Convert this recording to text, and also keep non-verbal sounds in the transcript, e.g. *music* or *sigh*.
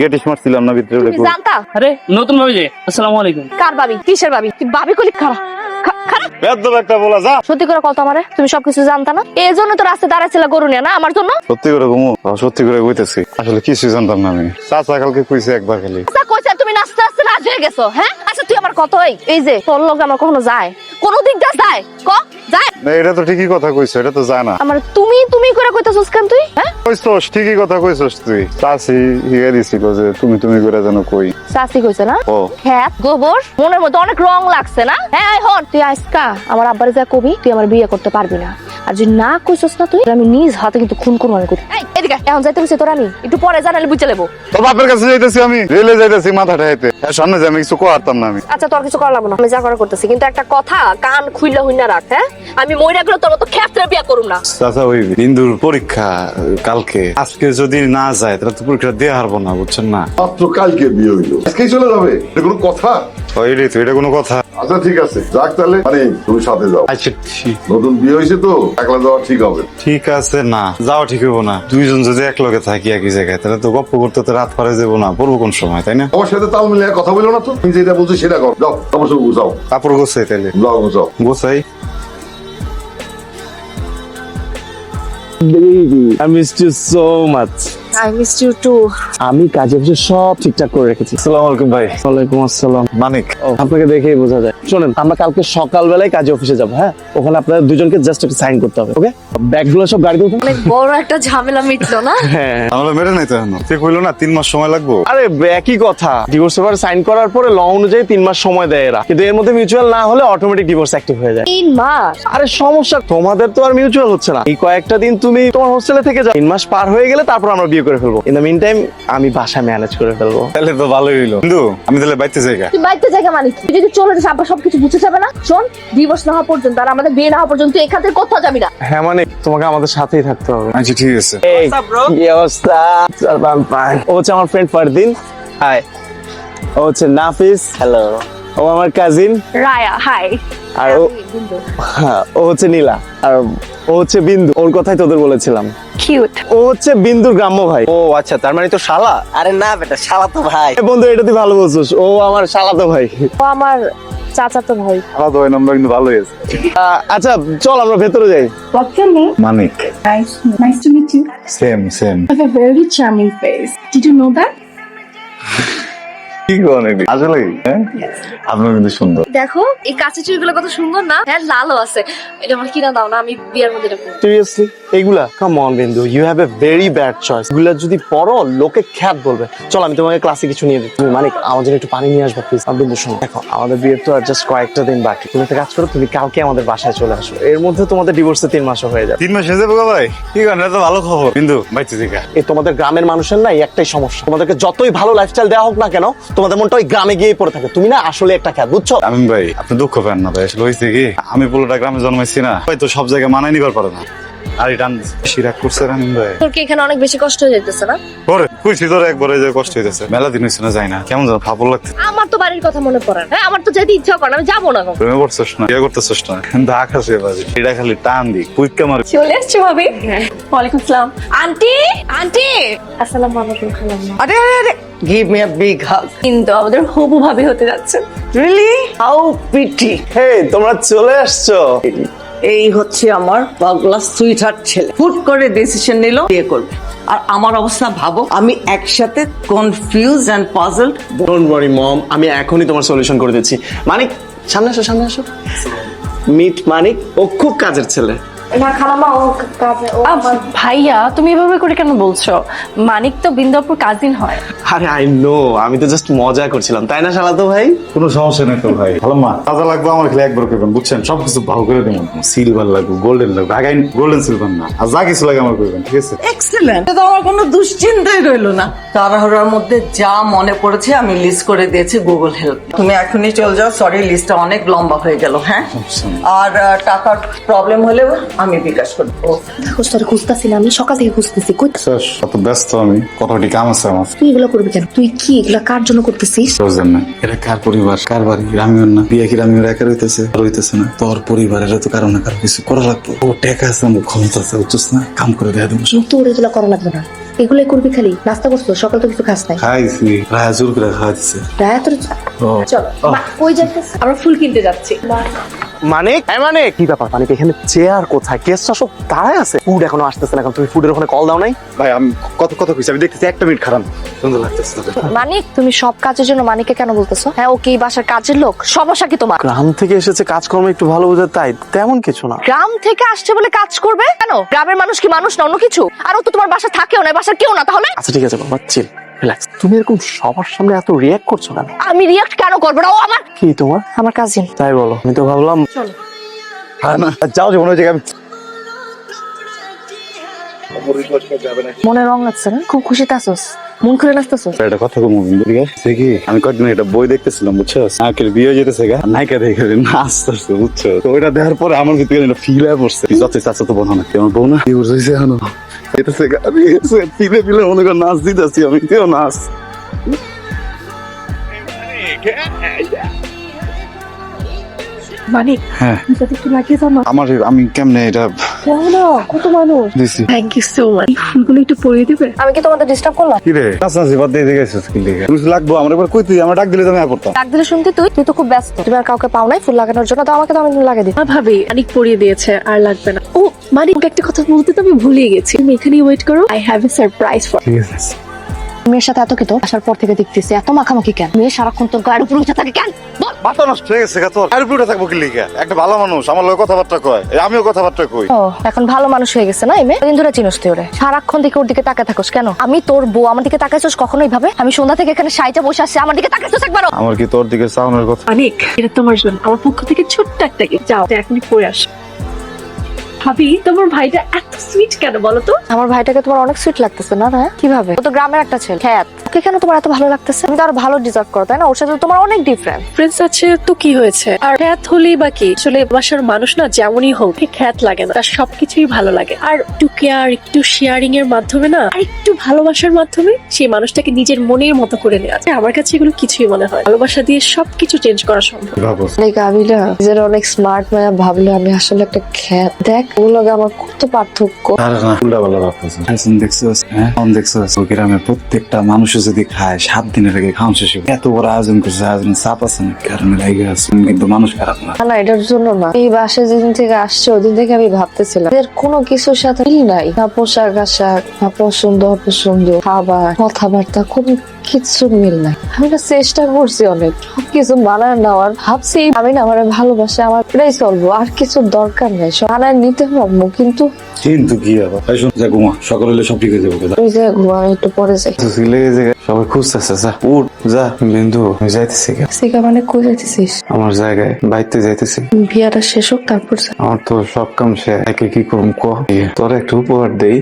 Gate smart ছিলাম না ভিতরে তুমি জানতা? আরে নতুন ভাবি যে আসসালামু আলাইকুম। কার ভাবি? কিসের ভাবি? তুই ভাবি কলি খারাপ? খারাপ একটা বলা যা। সত্যি করে কত আমারে তুমি সবকিছু জানতা না? এই জন্য তো রাস্তায় দাঁড়াইছিল গরু নিয়ে না আমার জন্য? সত্যি করে ঘুমো সত্যি করে কইতেছি আসলে কিছুই জানতাম না আমি। চাচা কালকে কইছে একবার খালি। আচ্ছা কইছে তুমি নাচতে নাচতে রাজি হয়ে গেছো হ্যাঁ? আচ্ছা তুই আমার কত এই যে তোর লোক আমার কখনো যায়? কোন দিক দিয়ে যায়? ক? যায়। না এটা তো ঠিকই কথা কইছো এটা তো যায় না। আমার তুমি তুমি করে কইতাছস কেন তুই হ্যাঁ? কইছস ঠিকই কথা কইছস তুই। চাচি হিয়া দিছিল যে তুমি তুমি করে যেন কই। কইছে না? ও। হ্যাঁ গোবর মনের মধ্যে অনেক রং লাগছে না? হ্যাঁ হন তুই আজকা আমার আব্বারে যা কবি তুই আমার বিয়ে করতে পারবি না। আর যদি না কইছস না তুই আমি নিজ হাতে কিন্তু খুন করব আমি কই এদিকে এখন যাইতে বসে তোর আমি। একটু পরে জানালে বুঝে লেবো। তোর বাপের কাছে যাইতেছি আমি। রেলে যাইতেছি মাথা ঠাইতে এর সামনে যে আমি কিছু কোয়ারতাম না আমি। আচ্ছা তোর কিছু করা লাগবে না। আমি যা করা করতেছি কিন্তু একটা কথা কান খুইলা হইনা রাখ হ্যাঁ? আমি মইরা গেলে তোর মতো ক্ষেত্রে বিয়ে করুম না। চাচা ওই বিন্দুর পরীক্ষা কালকে। আজকে যদি না যায় তাহলে তো পরীক্ষা দিয়ে হারবো না বুঝছেন না? মাত্র কালকে বিয়ে হইল। আজকেই চলে যাবে। এটা কোনো কথা? ওই রে তো এটা কোনো কথা। আচ্ছা ঠিক আছে। যাক তাহলে মানে তুমি সাথে যাও। আচ্ছা ঠিক। নতুন বিয়ে হয়েছে তো একলা যাওয়া ঠিক হবে। ঠিক আছে না যাওয়া ঠিক হব না। দুইজন যদি এক লগে থাকি একই জায়গায় তাহলে তো গপ্প করতে তো রাত পারে যাব না পড়ব কোন সময় তাই না? আমার সাথে তাল মিলিয়ে কথা বলো না তো? তুমি যেটা বলছো সেটা কর। যাও তোমার সব গুছাও। তারপর গোছাই তাহলে যাও গুছাও। গোছাই। I miss you so much I miss you too আমি কাজে বসে সব ঠিকঠাক করে রেখেছি। আসসালামু আলাইকুম ভাই। ওয়ালাইকুম আসসালাম। মানিক। আপনাকে দেখেই বোঝা যায়। শোনেন আমরা কালকে সকালবেলায় কাজে অফিসে যাব হ্যাঁ? ওখানে আপনাদের দুজনকে জাস্ট একটা সাইন করতে হবে ওকে ব্যাগগুলো সব গাড়িতে অনেক বড় একটা ঝামেলা মিটলো না? *laughs* হ্যাঁ। আমরা মেরে নাই তো এখন? সে কইলো না? তিন মাস সময় লাগবো? আরে একই কথা। ডিভোর্স পেপার সাইন করার পরে ল অনুযায়ী তিন মাস সময় দেয় এরা। কিন্তু এর মধ্যে মিউচুয়াল না হলে অটোমেটিক ডিভোর্স অ্যাক্টিভ হয়ে যায়। তিন মাস? আরে সমস্যা তোমাদের তো আর মিউচুয়াল হচ্ছে না। এই কয়েকটা দিন তুমি তোমার হোস্টেলে থেকে যাও। তিন মাস পার হয়ে গেলে তারপর আমরা বিয়ে করে ফেলব। ইন দ্য মিন টাইম আমি বাসা ম্যানেজ করে ফেলব। তাহলে তো ভালোই হইল। কিন্তু আমি তাহলে বাইতে যাই তুই বাড়িতে জায়গা মানে কি? তুই যদি চলে যাস আবার সবকিছু বুঝে যাবে না? শোন ডিভোর্স না হওয়া পর্যন্ত আর আমাদের বিয়ে না হওয়া পর্যন্ত এখান থেকে কোথাও যাবি না। হ্যাঁ মানে তোমাকে আমাদের সাথেই থাকতে হবে। আচ্ছা ঠিক আছে। এই কি অবস্থা? I'm fine. ও হচ্ছে আমার ফ্রেন্ড ফারদিন। হাই ও হচ্ছে নাফিস। হ্যালো ও আমার কাজিন রায়া হাই আর ও হ্যাঁ, ও হচ্ছে নীলা। আর ও হচ্ছে বিন্দু। ওর কথাই তোদের বলেছিলাম। কিউট ও হচ্ছে বিন্দুর গ্রাম্য ভাই। ও আচ্ছা তার মানে তো শালা? আরে না বেটা শালা তো ভাই। বন্ধু এটা তুই ভালো বলছিস। ও আমার শালাতো ভাই। ও আমার চাচাতো ভাই। আলাদা হয় নাম্বার কিন্তু ভালোই আছে। আহ, আচ্ছা চল আমরা ভেতরে যাই। What's your name? Manik. Nice. Nice to meet you. Same same. Did you know that? *laughs* কি করেন আসলে হ্যাঁ? আপনার কিন্তু সুন্দর। দেখো এই কাছে চুড়িগুলো কত সুন্দর না? হ্যাঁ লালও আছে। এটা আমার কিনা দাও না আমি বিয়ের মধ্যে এটা সিরিয়াসলি এইগুলা? Come on Bindu you have a very bad choice এগুলা যদি পড়ো লোকে খ্যাত বলবে। চল আমি তোমাকে ক্লাসে কিছু নিয়ে দিই। তুমি মানিক আমার জন্য একটু পানি নিয়ে আসবে প্লিজ বিন্দু শোনো। দেখো আমাদের বিয়ের তো আর জাস্ট কয়েকটা দিন বাকি। তুমি একটা কাজ করো তুমি কালকে আমাদের বাসায় চলে আসো। এর মধ্যে তোমাদের ডিভোর্সে তিন মাস হয়ে যাবে। তিন মাস হয়ে যাব ভাই কি তো ভালো খবর। কিন্তু বাইতে এই তোমাদের গ্রামের মানুষের না একটাই সমস্যা। তোমাদেরকে যতই ভালো লাইফস্টাইল দেওয়া হোক না কেন তোমাদের মনটা ওই গ্রামে গিয়ে পড়ে থাকে। তুমি না আসলে একটা খ্যাত বুঝছ? আমি ভাই আপনি দুঃখ পান না ভাই আসলে হয়েছে কি? আমি পুরোটা গ্রামে জন্মাইছি না হয়তো সব জায়গায় মানায় নিবার পারে না। আর এটা সিরাক করছে রামিন ভাই। তোর কি এখানে অনেক বেশি কষ্ট হয়ে যেতেছে না? পরে। কইছি তোর একবারে যে কষ্ট হইতেছে। মেলা দিন হয়েছে না যাই না। কেমন যেন ফাপল লাগছে আমার তো বাড়ির কথা মনে পড়ে না। হ্যাঁ আমার তো যেতে ইচ্ছা করে আমি যাব না কখনো। প্রেমে করছিস না? বিয়ে করতেছিস না? ঢাক আছে বাজে এটা খালি টান দি কুইক্কা মার। চলে এসছো ভাবি? ওয়ালাইকুম সালাম। আন্টি? আন্টি? আসসালামু আলাইকুম খালাম্মা। আরে আরে আরে। Give me a big hug কিন্তু আমাদের হবু ভাবি হতে রিয়েলি হাউ হে তোমরা চলে আসছো? এই হচ্ছে আমার পাগলা সুইট হার্ট ছেলে। ফুট করে ডিসিশন নিল বিয়ে করবে। আর আমার অবস্থা ভাবো, আমি একসাথে confuse and puzzled don't worry mom আমি এখনই তোমার সলিউশন করে দিচ্ছি। মানিক, সামনে আসো সামনে আসো। মিট মানিক, ও খুব কাজের ছেলে। না খালাম্মা ও কাজে ও আহ, ভাইয়া তুমি এভাবে করে কেন বলছো? মানিক তো বিন্দাপুর কাজিন হয়। আরে আই নো আমি তো জাস্ট মজা করছিলাম। তাই না শালাতো ভাই? কোনো সমস্যা নেই তো ভাই। ভালো মা তাজা লাগবে আমার খেলে একবার করবেন বুঝছেন? সব কিছু ভালো করে দেবেন সিলভার লাগবে গোল্ডেন লাগবে আগাই গোল্ডেন সিলভার না। আর যা কিছু লাগে আমার করবেন ঠিক আছে? এক্সেলেন্ট তো আমার কোনো দুশ্চিন্তাই রইল না। তাড়াহুড়ার মধ্যে যা মনে পড়েছে আমি লিস্ট করে দিয়েছি গুগল হেল্প তুমি এখনই চলে যাও সরি লিস্টটা অনেক লম্বা হয়ে গেল হ্যাঁ? আর আহ, টাকার প্রবলেম হলে আমি বিকাশ করব। তোর না আমি সকাল থেকে খুঁজতেছি। কই স্যার অত ব্যস্ত আমি। কতটি কাম আছে আমার। তুই এগুলো করবি কেন? তুই কি এগুলো কার জন্য করতেছিস? প্রয়োজন নাই এটা কার পরিবার? কার বাড়ি? রামিওর না? বিয়ে কি একা রইতেছে? রইতেছে না। তোর পরিবার এটা তো কারও না কারও কিছু করা লাগবে। ও টেকা আছে আমার ক্ষমতা আছে না? কাম করে দেয় দেবো। তোর এগুলো করা লাগবে না। এগুলোই করবি খালি। নাস্তা করছ সকাল তো কিছু খাস নাই। খাইছি। রায় জোর করে রায় তোর ও চলো কই যাইতেছ আমরা ফুল কিনতে যাচ্ছি। মানিক? হ্যাঁ কি ব্যাপার মানিক এখানে চেয়ার কোথায়? গেস্টরা সব দাঁড়ায় আছে। ফুড এখনও আসতেছে না কারণ তুমি ফুডের ওখানে কল দাও নাই? ভাই আমি কত কত কইছি আমি দেখতেছি একটা মিনিট খারাপ। সুন্দর লাগতেছে মানিক তুমি সব কাজের জন্য মানিককে কেন বলতেছো? হ্যাঁ ও কি বাসার কাজের লোক? সমস্যা কি তোমার? গ্রাম থেকে এসেছে কাজকর্ম একটু ভালো বোঝা তাই তেমন কিছু না। গ্রাম থেকে আসছে বলে কাজ করবে? কেন? গ্রামের মানুষ কি মানুষ না অন্য কিছু? আর ও তো তোমার বাসা থাকেও না বাসার কেউ না তাহলে? আচ্ছা ঠিক আছে বাবা চিল রিল্যাক্স তুমি এরকম সবার সামনে এত রিয়াক্ট করছ কেন? আমি রিয়াক্ট কেন করব না? ও আমার কি তোমার? আমার কাজিন তাই বলো আমি তো ভাবলাম হ্যাঁ না যাও যে মনে হচ্ছে আমি মনে রং লাগছে না? খুব খুশিতে আসোস মন খুলে নাচতেছোস এটা কথা কম বন্ধু ঠিক আছে সে কি? আমি কয়েকদিন এটা বই দেখতেছিলাম বুঝছ? নায়কের বিয়ে যেতেছে গা। নায়িকা দেখে নাচতেছে বুঝছ? তো ওইটা দেখার পরে আমার ভিতরে এটা ফিল হয়ে পড়ছে। যত চাচা তো বোন না কেমন বউ না। বিয়ে হয়েছে এখনও? যেতেছে গা। ফিলে ফিলে মনে কর নাচ দিতেছি আমি কেউ নাচ। মানিক হ্যাঁ। একটু আমার আমি কেমনে এটা না কত মানুষ। দিছি। থ্যাংক ইউ সো মাচ ফুলগুলো একটু পরিয়ে দিবে? আমি কি তোমাদের ডিস্টার্ব করলাম? কি রে? নাচ নাচি বাদ দিয়ে দেখেছিস কি লিখে তুমি লাগবো আমার কই তুই? আমার ডাক দিলে তো আমি পড়তাম। ডাক দিলে শুনতে তুই? তুই তো খুব ব্যস্ত। তুমি আর কাউকে পাও নাই ফুল লাগানোর জন্য তো আমাকে তো আমি লাগিয়ে দিই। ভাবি মানিক পরিয়ে দিয়েছে আর লাগবে না। ও মানে একটা কথা বলতে তো আমি ভুলিয়ে গেছি। তুমি এখানেই ওয়েট করো I have a surprise for ঠিক আছে। মেয়ের সাথে এত কি তো আসার পর থেকে দেখতেছি এত মাখামাখি কেন? মেয়ে সারাক্ষণ তোর গায়ের উপর উঠে থাকে কেন? বল। মাথা নষ্ট হয়ে গেছে তোর। আর উপরে থাকব কি লিখে একটা ভালো মানুষ আমার লোক কথাবার্তা কয়। এই আমিও কথাবার্তা কই। ও এখন ভালো মানুষ হয়ে গেছে না এই মেয়ে? দিন ধরে চিনস তুই ওরে। সারাক্ষণ দিকে ওর দিকে তাকায় থাকোস কেন? আমি তোর বউ আমার দিকে তাকাইছস কখনোই ভাবে আমি সন্ধ্যা থেকে এখানে সাইটা বসে আসছি আমার দিকে তাকাইছস একবারও। আমার কি তোর দিকে চাউনের কথা? মানিক এটা তোমার জন্য। আমার পক্ষ থেকে ছোট্ট একটা। যাও এখনই পরে আস। ভাবি, তোমার ভাইটা এত সুইট কেন বলো তো? আমার ভাইটাকে তোমার অনেক সুইট লাগতেছে না না কীভাবে? ও তো গ্রামের একটা ছেলে। খ্যাত ওকে কেন তোমার এত ভালো লাগতেছে? তুমি তো আরও ভালো ডিজার্ভ করো তাই না? ওর সাথে তোমার অনেক ডিফারেন্ট ফ্রেন্ডস আছে তো কি হয়েছে? আর খ্যাত হলেই বা কি? আসলে বাসার মানুষ না যেমনই হোক ঠিক খ্যাত লাগে না। তার সবকিছুই ভালো লাগে। আর একটু কেয়ার একটু শেয়ারিং এর মাধ্যমে না আর একটু ভালোবাসার মাধ্যমে সেই মানুষটাকে নিজের মনের মতো করে নেওয়া যায় আমার কাছে এগুলো কিছুই মনে হয় ভালোবাসা দিয়ে সবকিছু চেঞ্জ করা সম্ভব। নিজের অনেক স্মার্ট মায়া ভাবলে আমি আসলে একটা খ্যাত। দেখ ওগুলোকে আমার কত পার্থক্য। আরে না উল্টা পাল্টা ভাবতেছে। এখন দেখছিস হ্যাঁ? গ্রামে প্রত্যেকটা মানুষ যদি খায়, সাত দিনের আগে খাওয়ান শেষ হবে। এত বড় আয়োজন করছে আয়োজন চাপ আছে না কারণে লাগে আছে, কিন্তু মানুষ খারাপ না। না এটার জন্য না। এই বাসে যেদিন থেকে আসছে, ওদিন থেকে আমি ভাবতেছিলাম এর কোনো কিছুর সাথে মিল নাই। না পোশাক আশাক, না পছন্দ, অপছন্দ, খাবার, কথাবার্তা, কোনো কিছু মিল নাই। আমি না চেষ্টা করছি অনেক, সবকিছু মানায় নেওয়ার। ভাবছি, আমি না, আমার ভালোবাসে, আমার এটাই চলবো, আর কিছু দরকার নেই। সব মানায় নিতে পারব, কিন্তু কিন্তু কি আবার এই শোন, যা ঘুমা সকাল হলে সব ঠিক হয়ে যাবে তুই যা। ঘুমা আমি একটু পরে যাই। লেগে যে সবাই খুঁজতেছে যা উঠ যা। বিন্দু আমি যাইতেছি। সিকা মানে কই যাইতেছিস? আমার জায়গায় বাইতে যাইতেছি। বিয়াটা শেষ হোক তারপর। আমার তো সব কাম সে একে কি করুম ক? তোর একটা উপহার দেই।